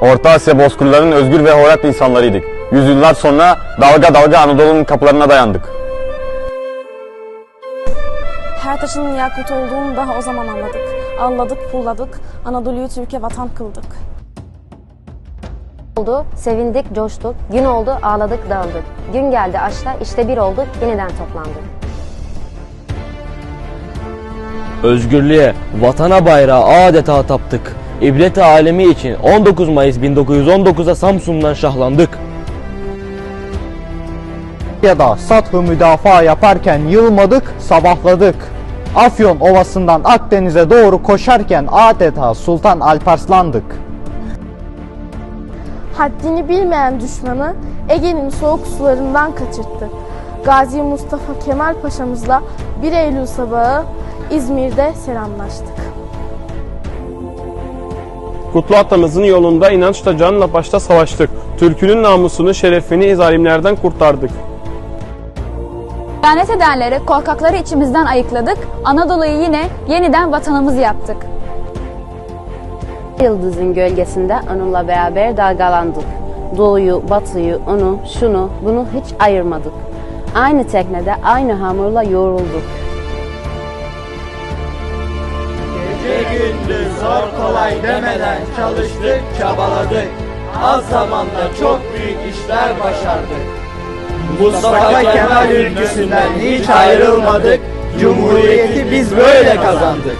Orta Asya bozkırlarının özgür ve hoyrat insanlarıydık. Yüzyıllar sonra dalga dalga Anadolu'nun kapılarına dayandık. Her taşın yakut olduğunu daha o zaman anladık. Anladık, pulladık, Anadolu'yu Türkiye vatan kıldık. oldu, sevindik, coştuk. Gün oldu, ağladık, dağıldık. Gün geldi aşta, işte bir olduk, yeniden toplandık. Özgürlüğe, vatana bayrağı adeta taptık. İbret alemi için 19 Mayıs 1919'da Samsun'dan şahlandık. ya da sathı müdafaa yaparken yılmadık, sabahladık. Afyon Ovası'ndan Akdeniz'e doğru koşarken adeta Sultan Alparslan'dık. Haddini bilmeyen düşmanı Ege'nin soğuk sularından kaçırttık. Gazi Mustafa Kemal Paşa'mızla 1 Eylül sabahı İzmir'de selamlaştık. Kutlu atamızın yolunda inançla canla başta savaştık. Türkünün namusunu, şerefini zalimlerden kurtardık. Lanet edenleri, korkakları içimizden ayıkladık. Anadolu'yu yine yeniden vatanımız yaptık. Yıldızın gölgesinde onunla beraber dalgalandık. Doğuyu, batıyı, onu, şunu, bunu hiç ayırmadık. Aynı teknede, aynı hamurla yoğrulduk. Gece gündüz zor kolay demeden çalıştık, çabaladık. Az zamanda çok büyük işler başardık. Mustafa Kemal ülküsünden hiç ayrılmadık. Cumhuriyeti biz böyle kazandık.